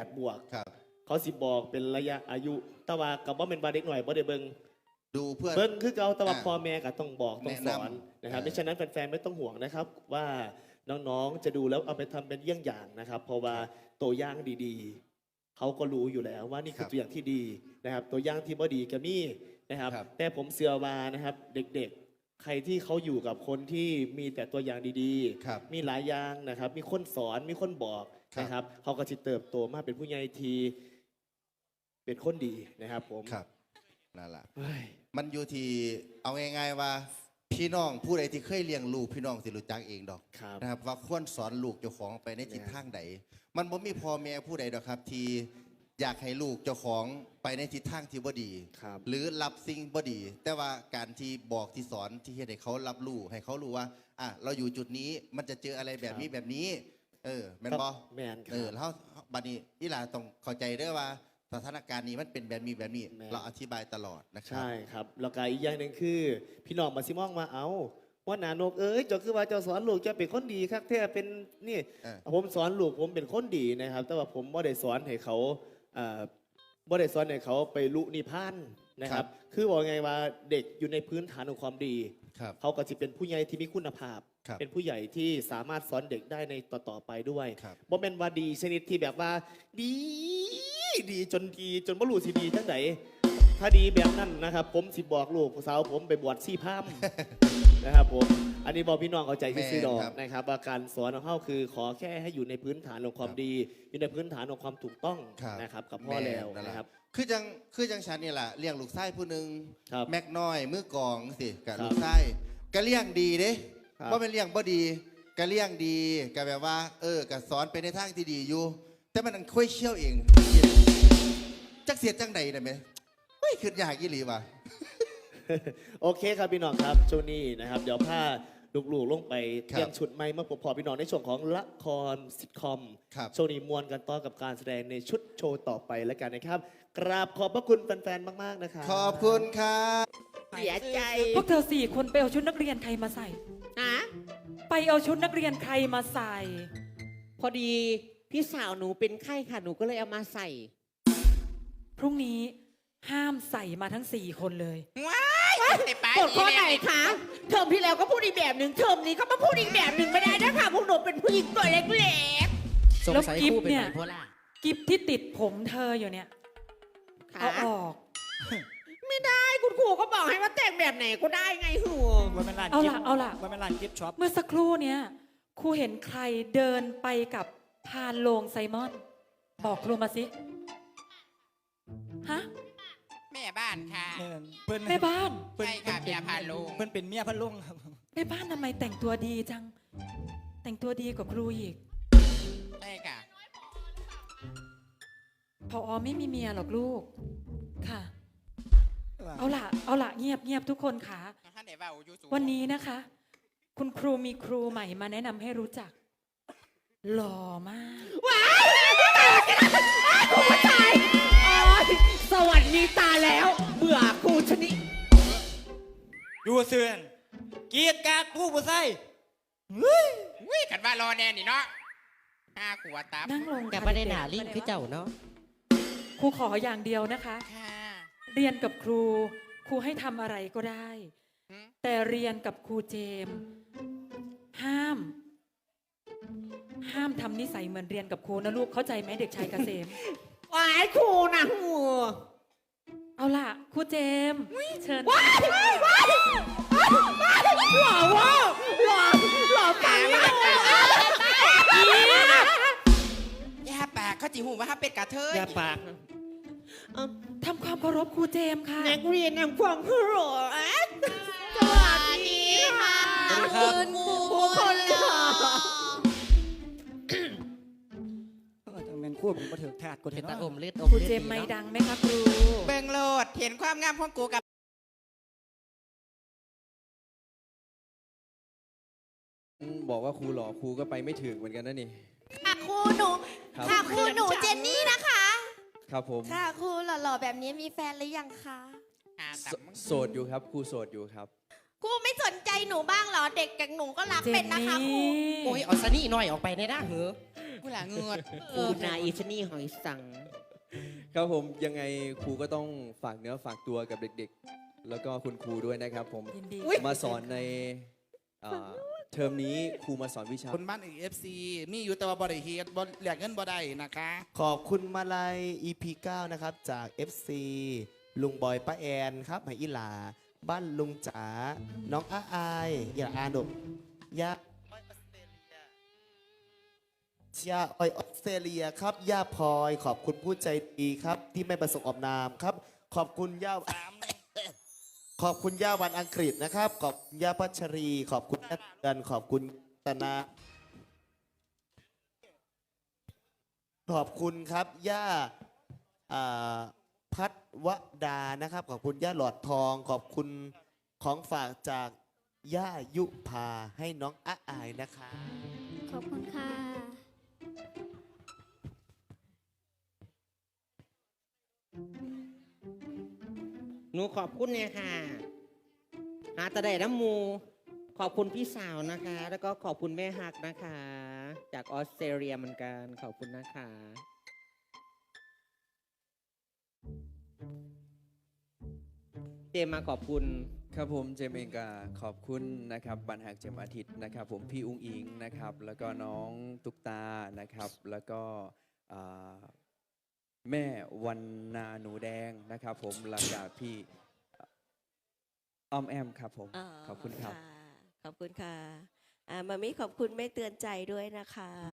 8 บวก ครับ เขาสิบอกเป็นระยะอายุแต่ว่ากับว่าเป็นบาเด็กหน่อยบ่ได้เบิงดูเพื่อ เบิงคือเก่าแต่ว่าอ่าพ่อแม่ก็ต้องบอกต้องสอนแนะนำนะครับอ่าดังนั้นแฟนๆไม่ต้องห่วงนะครับ ว่าน้องๆจะดูแล้วเอาไปทำเป็นเยี่ยงอย่างนะครับ เพราะว่าตัวอย่างดีๆ เขาก็รู้อยู่แล้วว่านี่คือตัวอย่างที่ดีนะครับ ตัวอย่างที่บ่ดีก็มีนะครับ ครับ แต่ผมเชื่อว่านะครับ เด็กๆ ใครที่เขาอยู่กับคนที่มีแต่ตัวอย่างดีๆครับมีหลายอย่างนะครับ มีคนสอนมีคนบอกครับ นะครับ เขาก็จะเติบโตมาเป็นผู้ใหญ่ที่เป็นคนดีนะครับผมครับนั่นแหละ เฮ้ย มันอยู่ที่เอาง่ายๆว่า พี่น้องผู้ใดที่เคยเลี้ยงลูก พี่น้องสิรู้จักเองดอกครับนะครับ ว่าควรสอนลูกเจ้าของไปในทิศทางใดมันบ่มีพ่อแม่ผู้ใดดอกครับ ที่ อยากให้ลูกเจ้าของไปในทิศทางที่บ่ดี ครับ หรือรับสิ่งบ่ดี แต่ว่าการที่บอกที่สอนที่เฮ็ดให้เขารับรู้ให้เขารู้ว่าอะเราอยู่จุดนี้มันจะเจออะไรแบบนี้แบบนี้ เออแม่นบ่ แมนคเอรัอบแล้วบัดนี้อีหลาต้องเข้าใจด้วยว่าสถานการณ์นี้มันเป็นแบบนี้แบบนี้ แม่น เราอธิบายตลอดนะครับ ใช่ครับแล้วก็อีกอย่างหนึ่งคือ พี่น้องมาซิมองมาเอาว่าหนานกเอ้ยเจ้าคือว่าเจ้าสอนลูกเจะเป็นคนดีครับแท้เป็นนี่เออ ผมสอนลูกผมเป็นคนดีนะครับ แต่ว่าผมบ่ได้สอนให้เขาเอ่อบ่ได้สอนให้เขาไปลุนิพพานนะครับ คือบอกไงว่าเด็กอยู่ในพื้นฐานของความดี ครับเขาก็จะเป็นผู้ใหญ่ที่มีคุณภาพ ครับ เป็นผู้ใหญ่ที่สามารถสอนเด็กได้ในต่อๆไปด้วยครับบ่เป็นว่าดีชนิดที่แบบว่า ดี ดีจนดีจนบ่รู้สิดีจังไหนถ้าดีแบบนั้นนะครับ ผมสิบอกลูกสาวผมไปบวชซี่พราหมณ์ นะครับผม อันนี้บอกพี่น้องเข้าใจที่ซื้อดอกแม่นครับ นะครับว่าการสอนของเขาคือ ขอแค่ให้อยู่ในพื้นฐานของความครับดี อยู่ในพื้นฐานของความถูกต้องครับนะครับกับพ่อแล้วม่นั่นหนะครับ คือจังคือจังฉันนี่แหละเลี้ยงลูกไส้ผู้หนึ่งครับแม็กน้อยมือกองสิกับครับลูกไส้ก็เลี้ยงดีเด้ครับว่าเป็นเลี้ยงบ่ดีก็เลี้ยงดีก็แบบว่า เออก็สอนไปในทางที่ดีอยู่ แต่มันค่อยเชี่ยวเองจักเสียจังใดนะแม่ไม่ขึ้นยากอีหลีว่ะ โอเคครับพี่น้องครับช่วงนี้นะครับ เดี๋ยวพาลูกๆลงไปครับเตรียมชุดใหม่มาพบพอพี่น้องในช่วงของละครซิทคอมครับ ช่วงนี้มวนกันต่อกับการแสดงในชุดโชว์ต่อไปแล้วกันนะครับ กราบขอบพระคุณแฟนๆมากๆนะครับ ขอบคุณครับเสียใจพวกเธอสี่คนไปเอาชุดนักเรียนใครมาใส่ นะไปเอาชุดนักเรียนใครมาใส่ พอดีพี่สาวหนูเป็นไข้ค่ะหนูก็เลยเอามาใส่ พรุ่งนี้ ห้ามใส่มาทั้งสี่คนเลยกดข้อไหนคะ เทอมที่แล้วก็พูดอีกแบบหนึ่งเทอมนี้ก็มาพูดอีกแบบหนึ่งไม่ได้นะคะพวกหนูเป็นผู้หญิงตัวเล็กสงสัยแล้วกิ๊บคู่เป็นเนี่ไบยโพล่ากิฟที่ติดผมเธออยู่เนี่ยๆเอาค่ะออก ไม่ได้คุณครูก็บอกให้ว่าแต่งแบบไหนก็ได้ไงหัวว่าเป็นร้านเอากิฟล่ะ เอาล่ะ ว่าเป็นร้านกิฟช็อปเมื่อสักครู่เนี้ยครูเห็นใครเดินไปกับพานโลงไซมอน บอกครูมาสิ ฮะแม่บ้านค่ะเออเพิ่นแม่บ้าน เพิ่นใช่ค่ะเพิ่นเมียพาลุงเพิ่นเป็นเมียพันลุงครับ แม่บ้านทำไมแต่งตัวดีจัง แต่งตัวดีกว่าครูอีกใช่ค่ะ พออไม่มีเมียหรอกลูก ค่ะ เอาล่ะ เอาล่ะเงียบเงียบทุกคนค่ะ ท่านไหนว่าอยู่สูงวันนี้นะคะ คุณครูมีครูใหม่มาแนะนำให้รู้จัก หล่อมาก สวัสดีตาแล้ว เบื่อครูชนิดอยู่เสื่อนกรีดกรารผู้ผู้ใส่วิ่งกันว่ารอแน่นี่เนาะห้าขวดตับนั่งลงแต่ค่ะประเด็นด็กๆหาลิงคือเจ้าเนาะครูขออย่างเดียวนะคะ ค่ะ เรียนกับครู ครูให้ทำอะไรก็ได้ หืม แต่เรียนกับครูเจมส์ห้าม ห้ามทำนิสัยเหมือนเรียนกับครูนะลูกเข้าใจไหมเด็กชายเกษม วายครูนะหัวเอาล่ะครูเจมส์เชิญหล่อเว่าหล่อหล่อปังมากเลยย่าปากเขาจีหูว่าเขาเป็ดกระเทยอย่าปากทำความเคารพครูเจมส์ค่ะ นักเรียนนำความเคารพสวัสดีค่ะ สวัสดีครับณครูคนหล่อเอ อจังเป็นคู่ผมมาถือถาดกดเป็เห็นนตาเนาะอมเลือดอมครูลือดเจมส์ไม่นาะดังไหมคะครูเบิ่งโลดเห็นความงามของกูกับอืมบอกว่าครูหล่อครูก็ไปไม่ถึงเหมือนกันนะนี่ ค่ะครูหนูครับ ค่ะครูหนูเจนนี่นะคะ ครับผมค่ะครูหล่อๆแบบนี้มีแฟนหรือยังคะหาโสตับมึงโสดอยู่ครับครูโสดอยู่ครับ ครูไม่สนใจหนูบ้างเหรอ เด็กกับหนูก็รักเจเป็นนนะคะครูนี่โอ้ยเอาซะนี่หน่อยออกไปในหน้าเหอะกูหลาเงือดกูนายอีชนี่หอยสัง ครับผมยังไงครูก็ต้องฝากเนื้อฝากตัวกับเด็กๆ แล้วก็คุณครูด้วยนะครับผม ยินดี มาสอนในอ่าเทอมนี้ครูมาสอนวิชา คนบ้านเอฟซีมีอยู่แต่ว่าบริเฮดบริแหลกเงินบ่ได้นะคะ ขอบคุณมาลัย EP 9 นะครับ จาก FC ลุงบอยป้าแอนครับไหอีหลา บ้านลุงจ๋า น้องอาอาย อย่าอาดกยาชาออยออสเตรเลียครับย่าพลอย ขอบคุณผู้ใจดีครับ ที่ไม่ประสงค์ออกนามครับ ขอบคุณย่าขอบคุณย่าวันอังกฤษนะครับ ขอบคุณย่าพัชรี ขอบคุณย่าเตือนขอบคุณตนาขอบคุณครับย่าอ่า วดานะครับ ขอบคุณย่าหลอดทอง ขอบคุณของฝากจากย่ายุพาให้น้องอาอายนะคะ ขอบคุณค่ะ หนูขอบคุณเนี่ยค่ะหาแตะได้น้ำมู ขอบคุณพี่สาวนะคะ แล้วก็ขอบคุณแม่ฮักนะคะ จากออสเตรเลียเหมือนกัน ขอบคุณนะคะ เจมมาขอบคุณครับผมเจมส์เองก็ขอบคุณนะครับบันหักเจมส์อาทิตย์นะครับ ผมพี่อุ้งอิงนะครับ แล้วก็น้องตุ๊กตานะครับ แล้วก็อ่าแม่วันนาหนูแดงนะครับ ผมหลังจากพี่อ้อมแอมครับผมขอบคุณครับ ขอบคุณค่ะอ่ามามิขอบคุณไม่เตือนใจด้วยนะคะ